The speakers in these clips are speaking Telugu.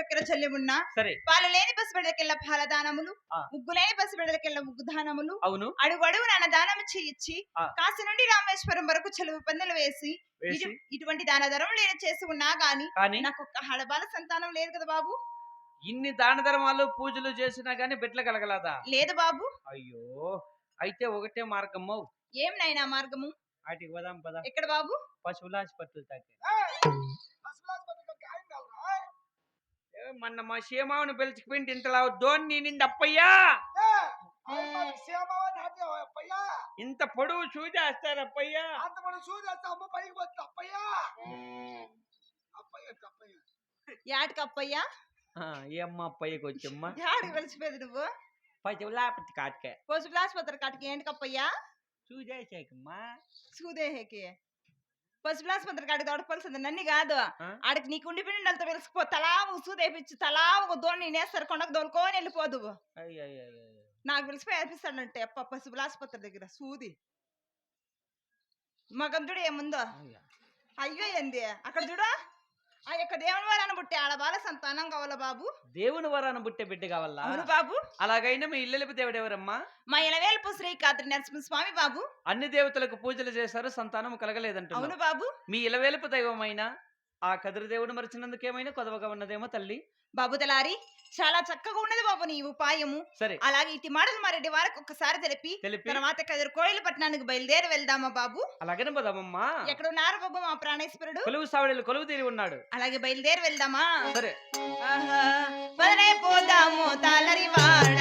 చక్కెర చెల్లిమున్నా సరే. పాలు లేని పసిబిడ్డలకెళ్ళ పాల దానములు ఆ. ముగ్గు లేని పసిబిడ్డలకెళ్ళ ముగ్గు దానములు అవును. అడుగు అడుగు నాన్న దానం ఆ. కాశీ నుండి రామేశ్వరం వరకు చెలువు పందెలు వేసి వేసి. ఇటు- ఇటువంటి దాన ధర్మం నేను చేసి ఉన్నా గాని నాకు ఒక్క హడబాల సంతానం లేదు కదా బాబు. ఇన్ని దాన ధర్మాలు పూజలు చేసినా గానీ బిడ్డలు కలగలదా? లేదు బాబు. అయ్యో అయితే ఒకటే మార్గము. ఏం నైనా మార్గము? వాటికి పోదాం పద. ఎక్కడ బాబు? పశువుల ఏ, మొన్న మా సీమావుని పిలిచిపోయింది ఇంతలా ధోని నింది అప్పయ్యా! ఇంత పొడువు చూసేస్తారు అప్పయ్యా! యాటికి అప్పయ్యా! ఆ, ఏమ్మా అప్పయ్యకి వచ్చమ్మా? యాడికి వెలిసిపోయేది నువ్వు? పశువుల ఆపత్తి కాటికే. పశువుల ఆసుపత్రి కాటికి ఏంటి కప్పయ్యా చూసేసాకమ్మా సూదేహేకి పశువుల ఆసుపత్రి కాటికి దొడపలసింది నన్ను కాదు? ఆడికి నీకు ఉండి పిండి వెలిసిపో తలా ఒక సూదేపించి తలా ఒక దోణి నేస్తారు కొండకు దోలుకొని వెళ్ళిపోదు. నాకు పిలిచిపోయి ఏర్పిస్తాడంటే అప్ప పశువుల ఆసుపత్రి దగ్గర సూది. మగంతుడు ఏముందో. అయ్య. అయ్యో ఏంది? అక్కడ చూడు. ఆ యొక్క దేవుని వారు అనబుట్టి ఆడబాల సంతానం కావాలా బాబు? దేవుని వరాన పుట్టే బిడ్డ కావాలా? అవును బాబు. అలాగైనా మీ ఇల్లెలిపి దేవుడు ఎవరమ్మా మా ఇలవేల్పు శ్రీ కాత్రి నరసింహ స్వామి బాబు. అన్ని దేవతలకు పూజలు చేశారు సంతానం కలగలేదంటున్నారు అవును బాబు. మీ ఇలవేలుపు దైవమైన? ఆ కదిరి దేవుడు మరిచినందుకేమైనా కొదవగా ఉన్నదేమో తల్లి. బాబు తలారి చాలా చక్కగా ఉన్నది బాబు నీ ఉపాయము. సరే. అలాగే ఇటు మాటలు మారెడ్డి వారికి ఒక్కసారి తెలిపి తెలిపి. తర్వాత కదిరి కోయిల పట్టణానికి బయలుదేరి వెళ్దామా బాబు? అలాగనే పోదామమ్మా ఎక్కడ ఉన్నారు బాబు మా ప్రాణేశ్వరుడు? కొలువు సావిడలు కొలువు తీరి ఉన్నాడు. అలాగే బయలుదేరి వెళ్దామా? సరే. పోదాము తాళరివాడ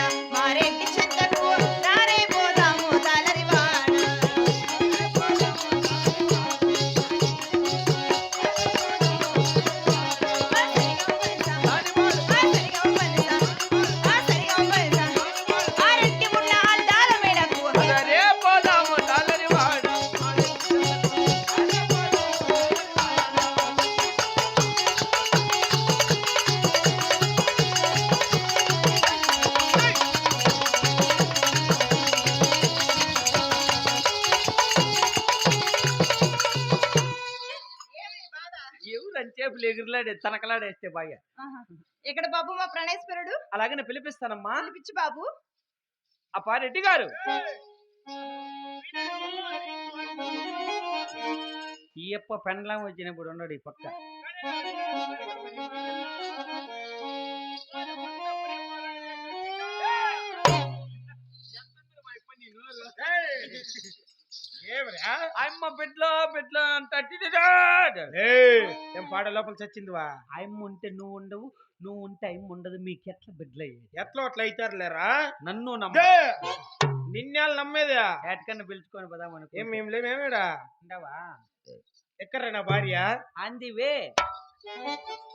ఎగురులాడే తనకలాడేస్తే బాగా. ఇక్కడ బాబు మా ప్రణేశ్వరుడు అలాగనే పిలిపిస్తానమ్మా. పిలిపించు బాబు. ఆ పారెడ్డి గారు. ఈ అప్ప పెండ్లాం వచ్చినప్పుడు ఉన్నాడు ఈ పక్క. అమ్మ బిడ్డలో బిడ్డలో అంత ఏం పాడ లోపల చచ్చిందివా? అమ్మ ఉంటే నువ్వు ఉండవు నువ్వు ఉంటే అమ్మ ఉండదు మీకు ఎట్లా బిడ్డలయ్యి ఎట్లా అట్లా అవుతారు లేరా నన్ను నమ్మ! నిన్నేళ్ళు నమ్మేదా? ఏటకన్నా పిలుచుకొని పోదాం ఏం మేము లేమేమేడా ఉండవా? ఎక్కడ్రా నా భార్య? అందివే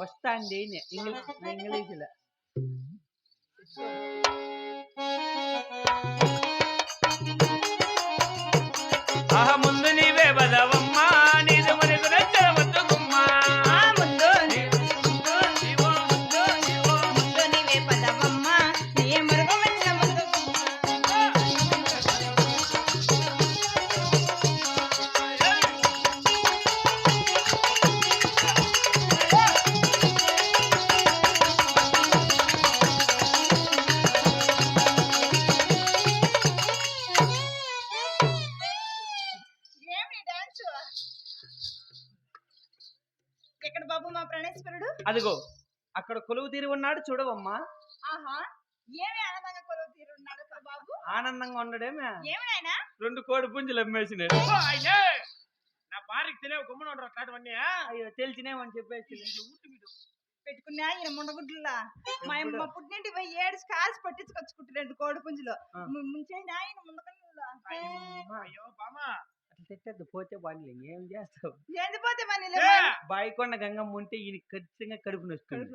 వస్తాంది ఇంగ్లీష్ ఇంగ్లీష్లో. కొలువు తీరి ఉన్నాడు చూడవమ్మా. ఆహా ఏమి ఆనందంగా కొలువు తీరున్నాడు కదా బాబు ఆనందంగా ఉండడేమే. ఏమి నాయనా? రెండు కోడి పుంజులు అమ్మేసినాడు ఓ, అయ్యే! నా భార్యకి తెలియవు గమ్మున ఉండరు అట్లాంటివన్నీ? అయ్యో తెలిసినేమని చెప్పేసి. పెట్టుకున్నా ఈయన ముండగుడ్లా మా అమ్మ పుట్టింటి పోయి ఏడు కాసి పట్టించుకొచ్చుకుంటు రెండు కోడి పుంజులు. ఆ. ము- ముంచేయండి ఆయన ముండకుండా అయ్యో బామా అట్లా తిట్టద్దు. పోతే బాగా ఏం చేస్తావు? ఎండిపోతే మన! బాయికొండ గంగమ్మ ఉంటే ఈయన ఖచ్చితంగా కడుపు నొస్తుంది.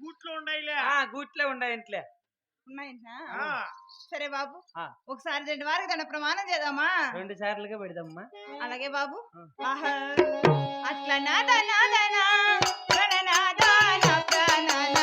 గూట్లో ఉండాయిలే. ఆ గూట్లే ఉండే ఇంట్లో ఉన్నాయంట ఆ. సరే బాబు. ఆ. ఒకసారి రెండు వారికి దాన్ని ప్రమాణం చేద్దామా? రెండు సార్లుగా పెడదమ్మా అలాగే బాబు. అట్లా నాదా ప్రణనాదా నా ప్రాణనాదా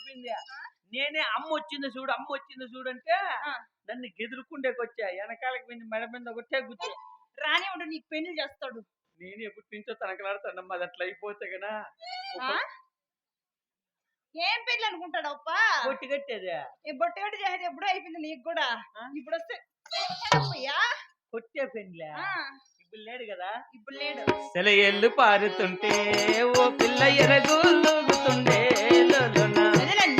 పడిపోయింది నేనే అమ్మ వచ్చింది చూడు అమ్మ వచ్చింది చూడు అంటే ఆ. నన్ను గెదురుకుండేకి వచ్చా. వెనకాలకి పోయింది మెడ మీద కొట్టే గుచ్చా రాని ఉండు నీకు పెళ్ళి చేస్తాడు. నేను ఎప్పటి నుంచో తనకలాడుతానమ్మా అది అట్లా అయిపోతే కదా ఆ? ఏం పెళ్ళి అనుకుంటాడు అప్ప? కొట్టి కట్టేదే. ఈ బొట్టగడ్డ చేసేది ఎప్పుడో అయిపోయింది నీకు కూడా? ఇప్పుడు వస్తే అప్పయ్యా కొట్టే పెండ్లే ఆ, ఇప్పుడు లేడు కదా ఇప్పుడు లేడు. సెలయేళ్ళు పారుతుంటే ఓ పిల్ల ఎరగూలుగుతుండే లోలోన.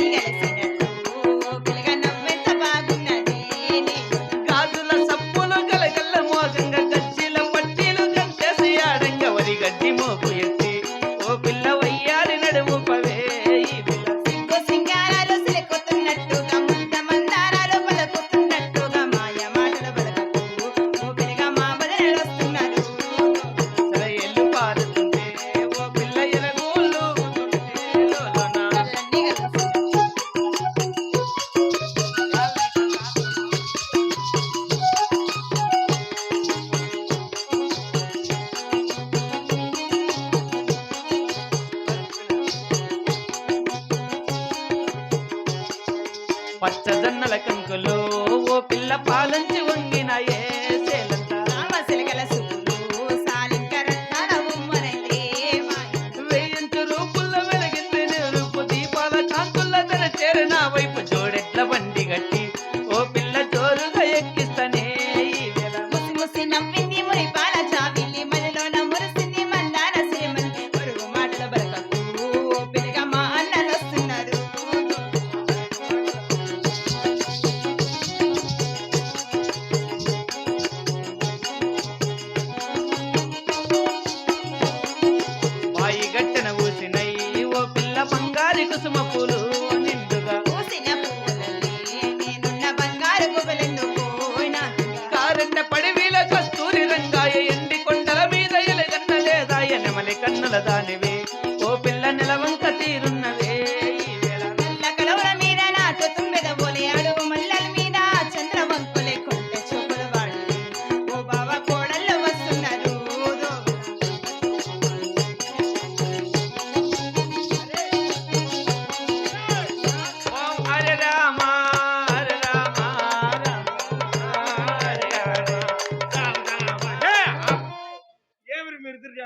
Dígale, señor.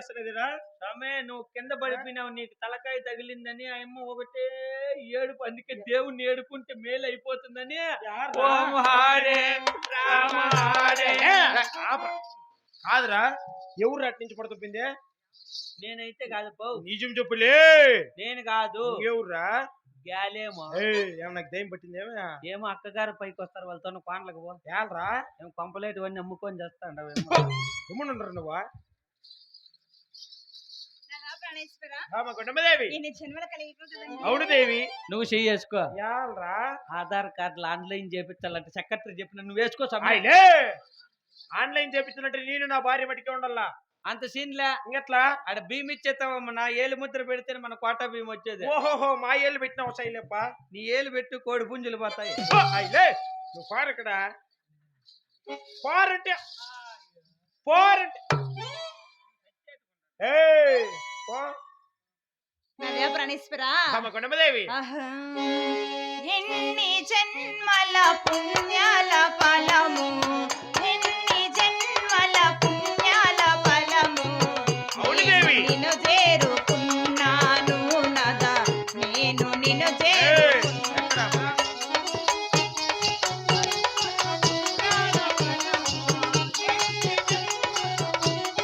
చేస్తలేదురా రమే నువ్వు కింద పడిపోయినావు. నీకు తలకాయ తగిలిందని ఆయమ్మ ఒకటే ఏడుపు. అందుకే దేవుణ్ణి ఏడుకుంటే మేలు అయిపోతుందని ఓం హరే రామ హరే కాదురా ఎవరు అటు నుంచి పడుతుందే నేనైతే కాదు బావు నిజం చెప్పులే. నేను కాదు. ఎవర్రా గ్యాలేమో నాకు దయ్యం ఏమో? అక్కగారు పైకి వస్తారు వాళ్ళతో పాండ్లకు పో ఏళ్ళరా ఏమో పంపలేటివన్నీ అమ్ముకొని చేస్తాండవు గుమ్మనుండరు నువ్వా నాదా ప్రాణేశ్వర రామ కొండమదేవి ఈయన జన్మల కలిగి కదండి అవును దేవి. నువ్వు చెయ్యి వేసుకో. ఆధార్ కార్డులు ఆన్లైన్ చేపించాలంటే సెక్రటరీ చెప్పిన నువ్వు వేసుకో ఆన్లైన్ చేపించినట్టు నేను నా భార్య మట్టికే ఉండాలా? అంత సీన్లే. ఇంకెట్లా? ఆడ భీమ్ ఇచ్చేస్తావమ్మ నా ఏలు ముద్ర పెడితే మన కోటా భీమ్ వచ్చేది. ఓహోహో మా ఏళ్ళు పెట్టినావు శైలేప్ప. నీ ఏలు పెట్టు కోడి పుంజులు పోతాయి. అయిలే నువ్వు పారు ఇక్కడ. పారంటే. పారంటే. ఏయ్. అదే ప్రణీశ్వరా కుండమదేవి ఎన్ని జన్మల పుణ్యాల ఫలము